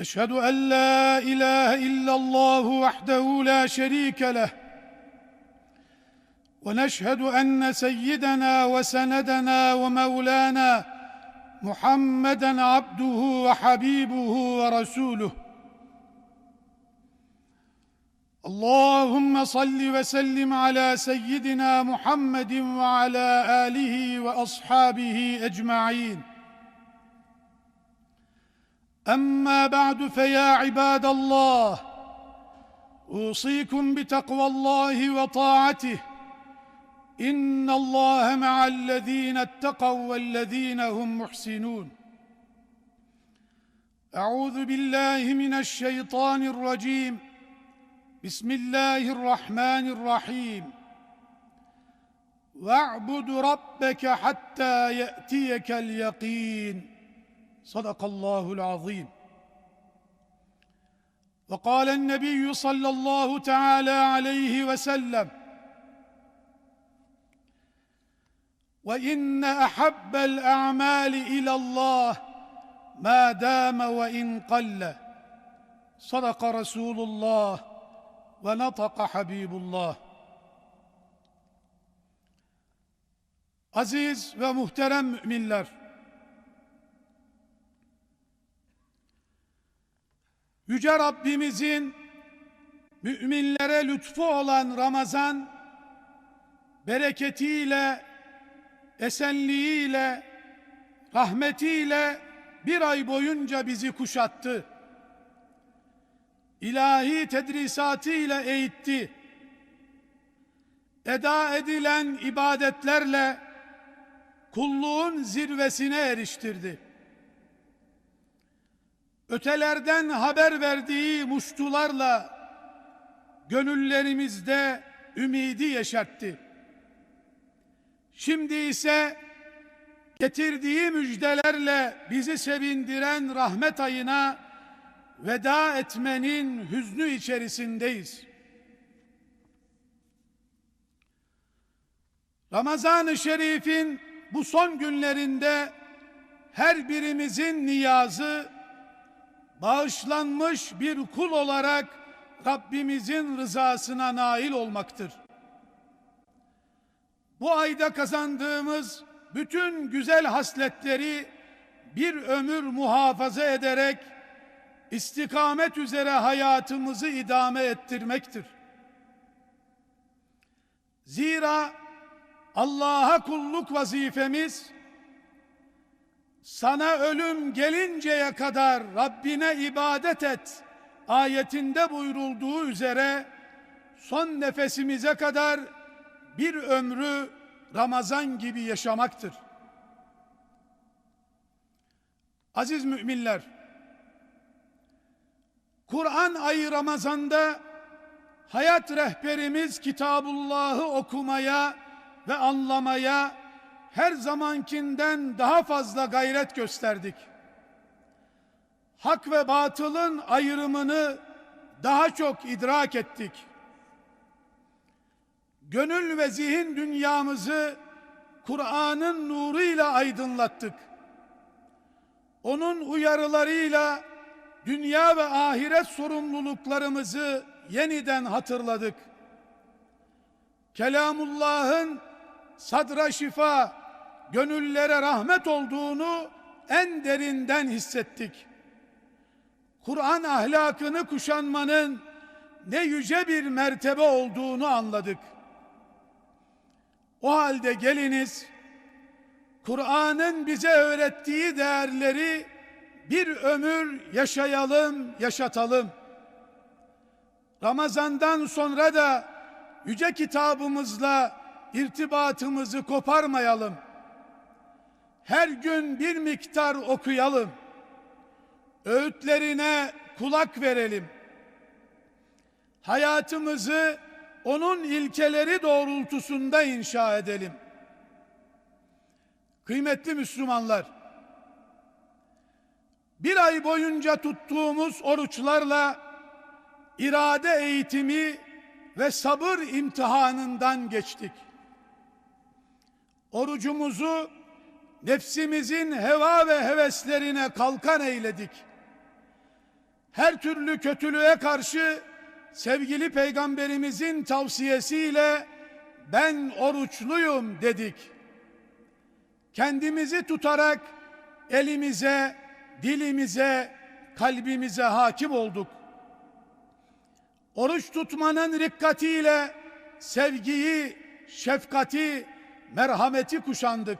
أشهد أن لا إله إلا الله وحده لا شريك له ونشهد أن سيدنا وسندنا ومولانا محمدا عبده وحبيبه ورسوله. اللهم صل وسلم على سيدنا محمد وعلى آله وأصحابه أجمعين. أما بعد فيا عباد الله أوصيكم بتقوى الله وطاعته. إن الله مع الذين اتقوا والذين هم محسنون. أعوذ بالله من الشيطان الرجيم. بسم الله الرحمن الرحيم. واعبد ربك حتى يأتيك اليقين. صدق الله العظيم. وقال النبي صلى الله تعالى عليه وسلم وإن أحب الأعمال إلى الله ما دام وإن قل صدق رسول الله ونطق حبيب الله. Aziz ve muhterem müminler Yüce Rabbimizin müminlere lütfu olan Ramazan bereketiyle, esenliğiyle, rahmetiyle bir ay boyunca bizi kuşattı. İlahi tedrisatıyla eğitti. Eda edilen ibadetlerle kulluğun zirvesine eriştirdi ötelerden haber verdiği muştularla gönüllerimizde ümidi yeşertti. Şimdi ise getirdiği müjdelerle bizi sevindiren rahmet ayına veda etmenin hüznü içerisindeyiz. Ramazan-ı Şerif'in bu son günlerinde her birimizin niyazı bağışlanmış bir kul olarak Rabbimizin rızasına nail olmaktır. Bu ayda kazandığımız bütün güzel hasletleri bir ömür muhafaza ederek istikamet üzere hayatımızı idame ettirmektir. Zira Allah'a kulluk vazifemiz sana ölüm gelinceye kadar Rabbine ibadet et ayetinde buyurulduğu üzere son nefesimize kadar bir ömrü Ramazan gibi yaşamaktır. Aziz müminler, Kur'an ayı Ramazan'da hayat rehberimiz Kitabullah'ı okumaya ve anlamaya her zamankinden daha fazla gayret gösterdik. Hak ve batılın ayrımını daha çok idrak ettik. Gönül ve zihin dünyamızı Kur'an'ın nuruyla aydınlattık. Onun uyarılarıyla dünya ve ahiret sorumluluklarımızı yeniden hatırladık. Kelamullah'ın sadra şifa, gönüllere rahmet olduğunu en derinden hissettik. Kur'an ahlakını kuşanmanın ne yüce bir mertebe olduğunu anladık. O halde geliniz Kur'an'ın bize öğrettiği değerleri bir ömür yaşayalım, yaşatalım. Ramazandan sonra da yüce kitabımızla irtibatımızı koparmayalım. Her gün bir miktar okuyalım. öğütlerine kulak verelim. Hayatımızı onun ilkeleri doğrultusunda inşa edelim. Kıymetli Müslümanlar, bir ay boyunca tuttuğumuz oruçlarla irade eğitimi ve sabır imtihanından geçtik. Orucumuzu nefsimizin heva ve heveslerine kalkan eyledik. Her türlü kötülüğe karşı sevgili peygamberimizin tavsiyesiyle ben oruçluyum dedik. Kendimizi tutarak elimize, dilimize, kalbimize hakim olduk. Oruç tutmanın rikkatiyle sevgiyi, şefkati, merhameti kuşandık.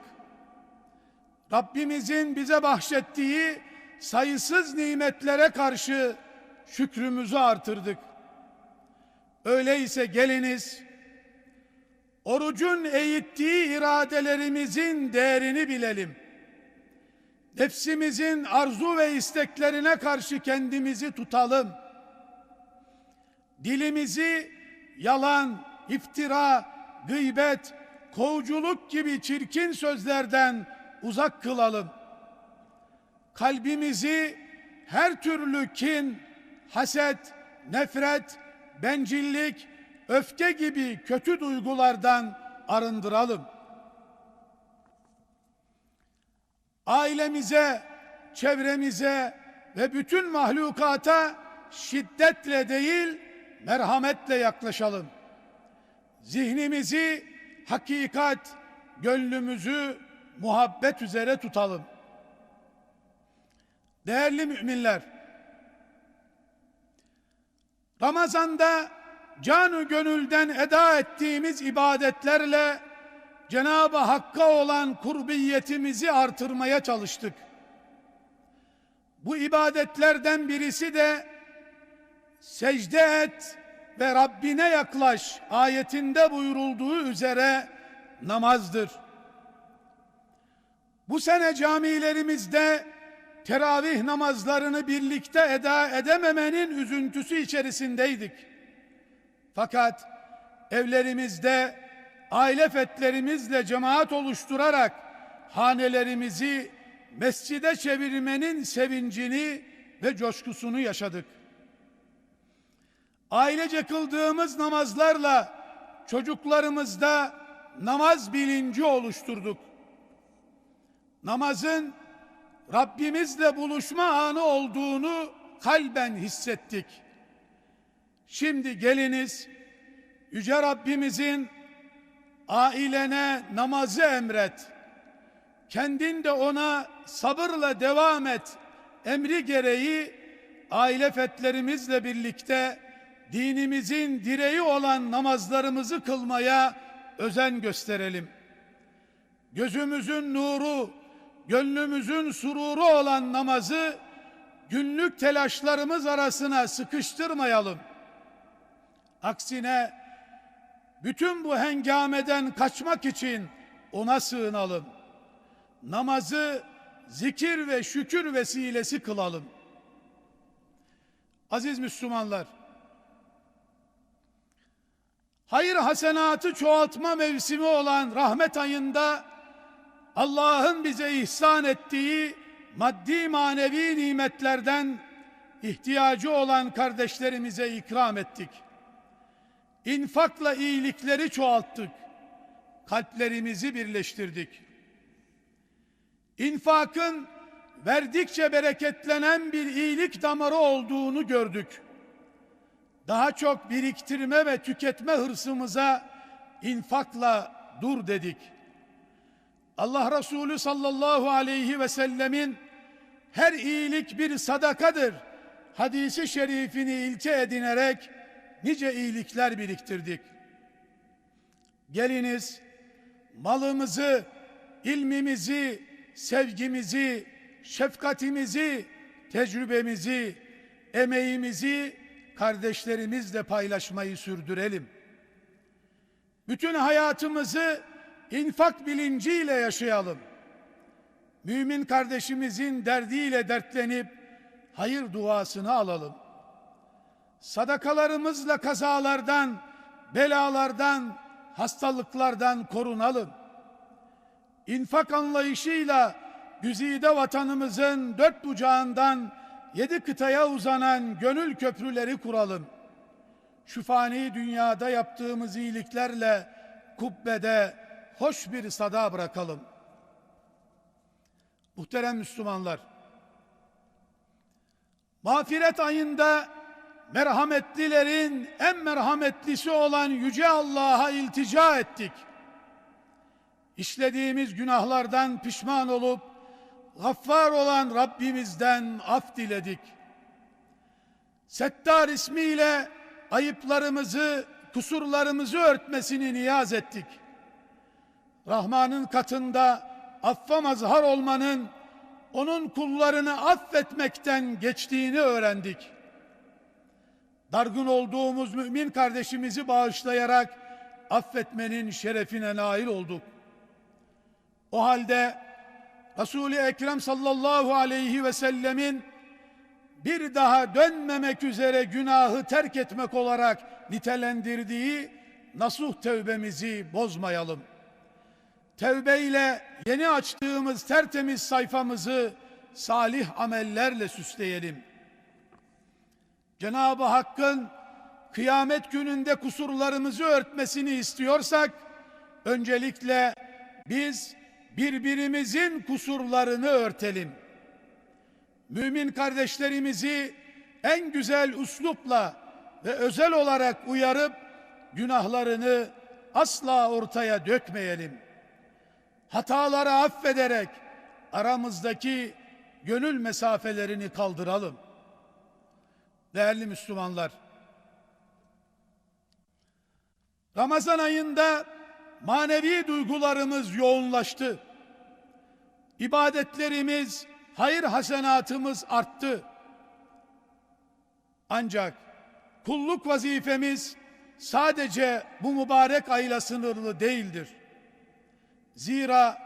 Rabbimizin bize bahşettiği sayısız nimetlere karşı şükrümüzü artırdık. Öyleyse geliniz, orucun eğittiği iradelerimizin değerini bilelim. Nefsimizin arzu ve isteklerine karşı kendimizi tutalım. Dilimizi yalan, iftira, gıybet, kovuculuk gibi çirkin sözlerden uzak kılalım. Kalbimizi her türlü kin, haset, nefret, bencillik, öfke gibi kötü duygulardan arındıralım. Ailemize, çevremize ve bütün mahlukata şiddetle değil, merhametle yaklaşalım. Zihnimizi hakikat, gönlümüzü muhabbet üzere tutalım. Değerli müminler, Ramazanda canı gönülden eda ettiğimiz ibadetlerle Cenab-ı Hakk'a olan kurbiyetimizi artırmaya çalıştık. Bu ibadetlerden birisi de secde et ve Rabbine yaklaş ayetinde buyurulduğu üzere namazdır. Bu sene camilerimizde teravih namazlarını birlikte eda edememenin üzüntüsü içerisindeydik. Fakat evlerimizde aile fetlerimizle cemaat oluşturarak hanelerimizi mescide çevirmenin sevincini ve coşkusunu yaşadık. Ailece kıldığımız namazlarla çocuklarımızda namaz bilinci oluşturduk. Namazın Rabbimizle buluşma anı olduğunu kalben hissettik. Şimdi geliniz Yüce Rabbimizin ailene namazı emret. Kendin de ona sabırla devam et. Emri gereği aile fetlerimizle birlikte dinimizin direği olan namazlarımızı kılmaya özen gösterelim. Gözümüzün nuru, gönlümüzün sururu olan namazı günlük telaşlarımız arasına sıkıştırmayalım. Aksine bütün bu hengameden kaçmak için ona sığınalım. Namazı zikir ve şükür vesilesi kılalım. Aziz Müslümanlar, hayır hasenatı çoğaltma mevsimi olan rahmet ayında Allah'ın bize ihsan ettiği maddi manevi nimetlerden ihtiyacı olan kardeşlerimize ikram ettik. İnfakla iyilikleri çoğalttık. Kalplerimizi birleştirdik. İnfakın verdikçe bereketlenen bir iyilik damarı olduğunu gördük. Daha çok biriktirme ve tüketme hırsımıza infakla dur dedik. Allah Resulü sallallahu aleyhi ve sellemin her iyilik bir sadakadır hadisi şerifini ilke edinerek nice iyilikler biriktirdik. Geliniz malımızı, ilmimizi, sevgimizi, şefkatimizi, tecrübemizi, emeğimizi kardeşlerimizle paylaşmayı sürdürelim. Bütün hayatımızı infak bilinciyle yaşayalım. Mümin kardeşimizin derdiyle dertlenip hayır duasını alalım. Sadakalarımızla kazalardan, belalardan, hastalıklardan korunalım. İnfak anlayışıyla güzide vatanımızın dört bucağından yedi kıtaya uzanan gönül köprüleri kuralım. Şu fani dünyada yaptığımız iyiliklerle kubbede hoş bir sada bırakalım. Muhterem Müslümanlar, mağfiret ayında merhametlilerin en merhametlisi olan Yüce Allah'a iltica ettik. İşlediğimiz günahlardan pişman olup gaffar olan Rabbimizden af diledik. Settar ismiyle ayıplarımızı, kusurlarımızı örtmesini niyaz ettik. Rahman'ın katında affa mazhar olmanın onun kullarını affetmekten geçtiğini öğrendik. Dargın olduğumuz mümin kardeşimizi bağışlayarak affetmenin şerefine nail olduk. O halde Resul-i Ekrem sallallahu aleyhi ve sellemin bir daha dönmemek üzere günahı terk etmek olarak nitelendirdiği nasuh tevbemizi bozmayalım. Tevbe ile yeni açtığımız tertemiz sayfamızı salih amellerle süsleyelim. Cenab-ı Hakk'ın kıyamet gününde kusurlarımızı örtmesini istiyorsak öncelikle biz birbirimizin kusurlarını örtelim. Mümin kardeşlerimizi en güzel üslupla ve özel olarak uyarıp günahlarını asla ortaya dökmeyelim. Hataları affederek aramızdaki gönül mesafelerini kaldıralım. Değerli Müslümanlar, Ramazan ayında manevi duygularımız yoğunlaştı. İbadetlerimiz, hayır hasenatımız arttı. Ancak kulluk vazifemiz sadece bu mübarek ayla sınırlı değildir. Zira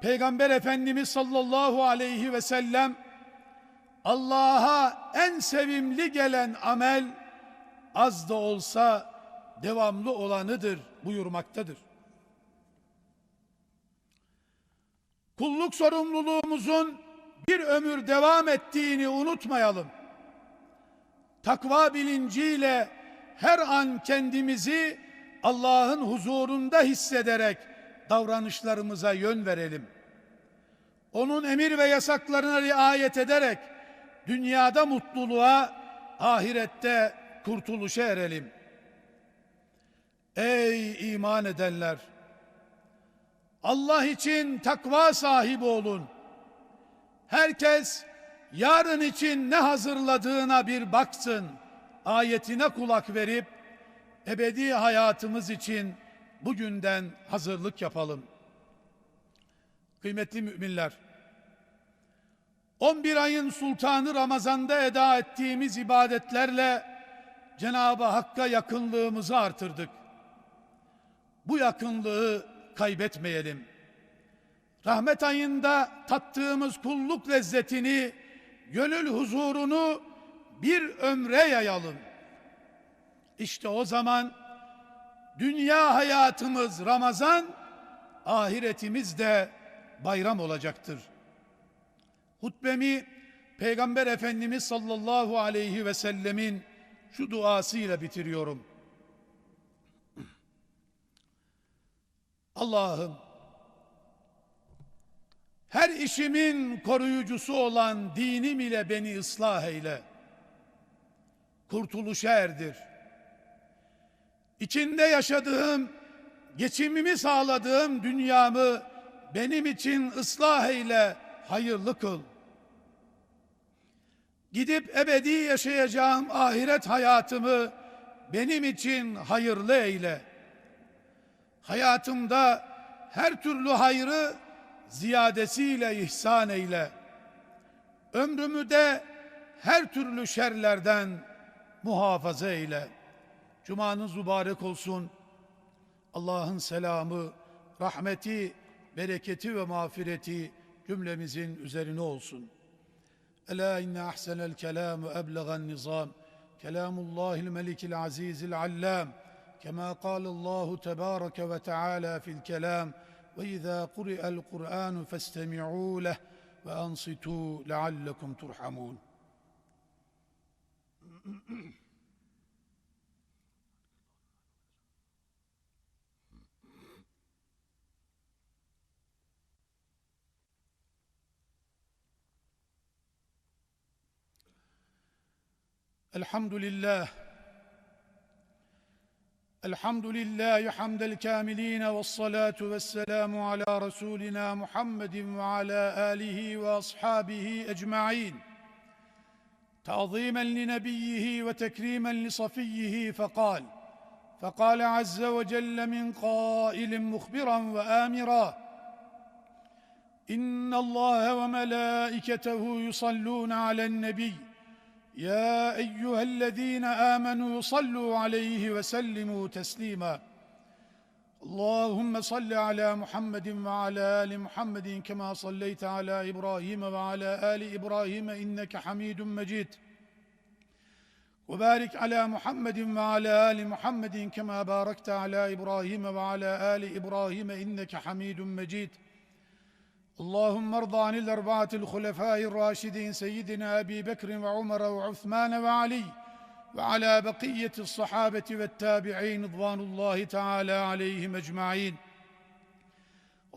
Peygamber Efendimiz sallallahu aleyhi ve sellem Allah'a en sevimli gelen amel az da olsa devamlı olanıdır buyurmaktadır. Kulluk sorumluluğumuzun bir ömür devam ettiğini unutmayalım. Takva bilinciyle her an kendimizi Allah'ın huzurunda hissederek davranışlarımıza yön verelim. Onun emir ve yasaklarına riayet ederek dünyada mutluluğa, ahirette kurtuluşa erelim. Ey iman edenler! Allah için takva sahibi olun. Herkes yarın için ne hazırladığına bir baksın. Ayetine kulak verip ebedi hayatımız için bugünden hazırlık yapalım. Kıymetli müminler, 11 ayın sultanı Ramazan'da eda ettiğimiz ibadetlerle Cenab-ı Hakk'a yakınlığımızı artırdık. Bu yakınlığı kaybetmeyelim. Rahmet ayında tattığımız kulluk lezzetini, gönül huzurunu bir ömre yayalım. İşte o zaman dünya hayatımız Ramazan, ahiretimiz de bayram olacaktır. Hutbemi Peygamber Efendimiz sallallahu aleyhi ve sellemin şu duasıyla bitiriyorum. Allah'ım her işimin koruyucusu olan dinim ile beni ıslah eyle. Kurtuluşa erdir. İçinde yaşadığım, geçimimi sağladığım dünyamı benim için ıslah eyle, hayırlı kıl. Gidip ebedi yaşayacağım ahiret hayatımı benim için hayırlı eyle. Hayatımda her türlü hayrı ziyadesiyle ihsan eyle. Ömrümü de her türlü şerlerden muhafaza eyle. Cumanız mübarek olsun. Allah'ın selamı, rahmeti, bereketi ve mağfireti cümlemizin üzerine olsun. Ela inne ahsenel kelamu eblegan nizam. Kelamullahil melikil azizil allam. Kema kalallahu tebareke ve teala fil kelam. Ve izâ kuri'el Kur'anu festemi'û leh ve ansitû leallekum turhamûn. الحمد لله. الحمد لله حمد الكاملين والصلاة والسلام على رسولنا محمد وعلى آله وأصحابه أجمعين. تعظيما لنبيه وتكريما لصفيه فقال فقال عز وجل من قائل مخبرا وآمرا إن الله وملائكته يصلون على النبي يا أيها الذين آمنوا صلوا عليه وسلموا تسليما. اللهم صل على محمد وعلى آل محمد كما صليت على إبراهيم وعلى آل إبراهيم إنك حميد مجيد. وبارك على محمد وعلى آل محمد كما باركت على إبراهيم وعلى آل إبراهيم إنك حميد مجيد. اللهم ارض عن الأربعة الخلفاء الراشدين سيدنا أبي بكر وعمر وعثمان وعلي وعلى بقية الصحابة والتابعين رضوان الله تعالى عليهم أجمعين.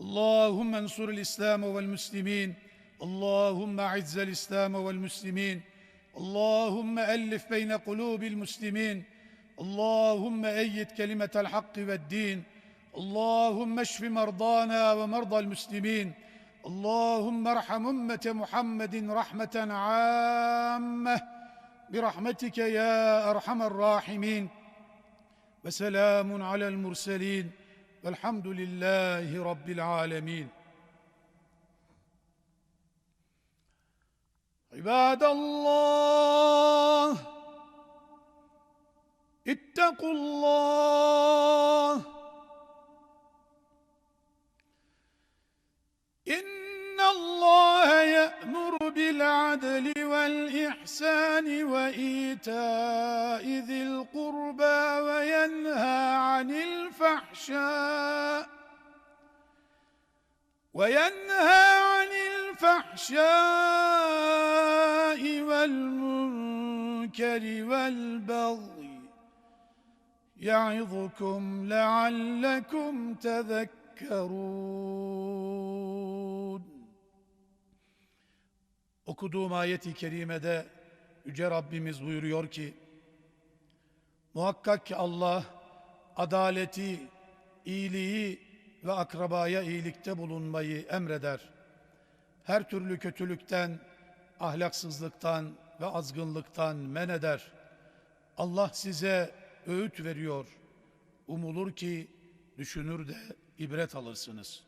اللهم انصر الإسلام والمسلمين. اللهم أعز الإسلام والمسلمين. اللهم ألف بين قلوب المسلمين. اللهم أيد كلمة الحق والدين. اللهم اشف مرضانا ومرضى المسلمين. اللهم ارحم أمة محمد رحمة عامة برحمتك يا أرحم الراحمين. وسلام على المرسلين والحمد لله رب العالمين. عباد الله اتقوا الله والإحسان وإيتاء ذي القربى وينهى عن الفحشاء وينهى عن الفحشاء والمنكر والبغي يعظكم لعلكم تذكرون. Okuduğum ayeti kerimede Yüce Rabbimiz buyuruyor ki Muhakkak ki Allah adaleti, iyiliği ve akrabaya iyilikte bulunmayı emreder. Her türlü kötülükten, ahlaksızlıktan ve azgınlıktan men eder. Allah size öğüt veriyor. Umulur ki düşünür de ibret alırsınız.